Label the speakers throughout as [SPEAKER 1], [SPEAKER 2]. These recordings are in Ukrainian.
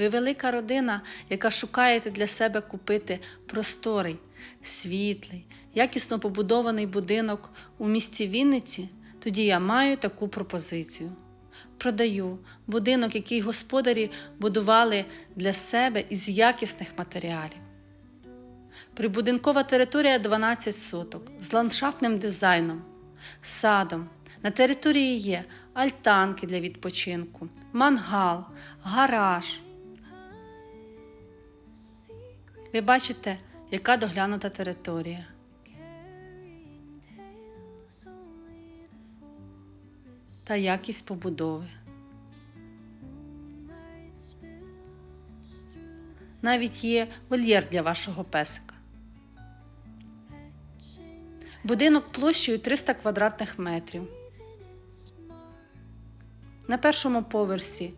[SPEAKER 1] Ви велика родина, яка шукаєте для себе купити просторий, світлий, якісно побудований будинок у місті Вінниці, тоді я маю таку пропозицію. Продаю будинок, який господарі будували для себе із якісних матеріалів. Прибудинкова територія 12 соток з ландшафтним дизайном, садом. На території є альтанки для відпочинку, мангал, гараж. Ви бачите, яка доглянута територія. Та якість побудови. Навіть є вольєр для вашого песика. Будинок площею 300 квадратних метрів. На першому поверсі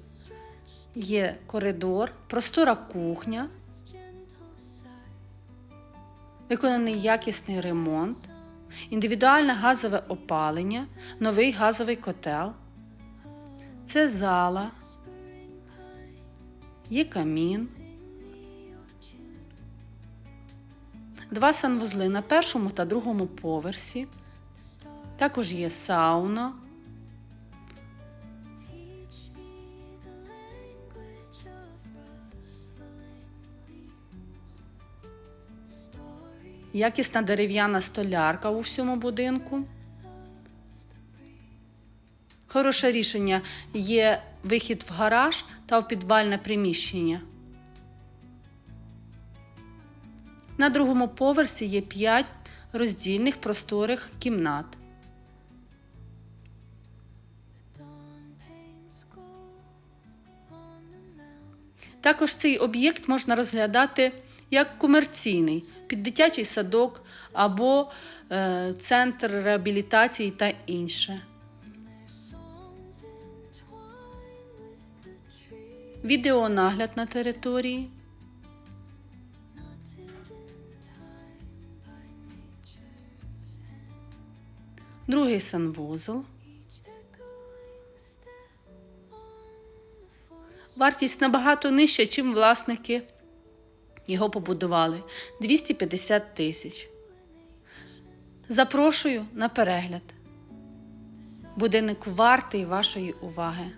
[SPEAKER 1] є коридор, простора кухня, виконаний якісний ремонт, індивідуальне газове опалення, новий газовий котел. Це зала, є камін. Два санвузли на першому та другому поверсі. Також є сауна. Якісна дерев'яна столярка у всьому будинку. Хороше рішення є вихід в гараж та в підвальне приміщення. На другому поверсі є 5 роздільних просторих кімнат. Також цей об'єкт можна розглядати як комерційний під дитячий садок або е, центр реабілітації та інше. Відеонагляд на території. Другий санвузол. Вартість набагато нижча, чим власники його побудували 250 тисяч. Запрошую на перегляд. Будинок вартий вашої уваги.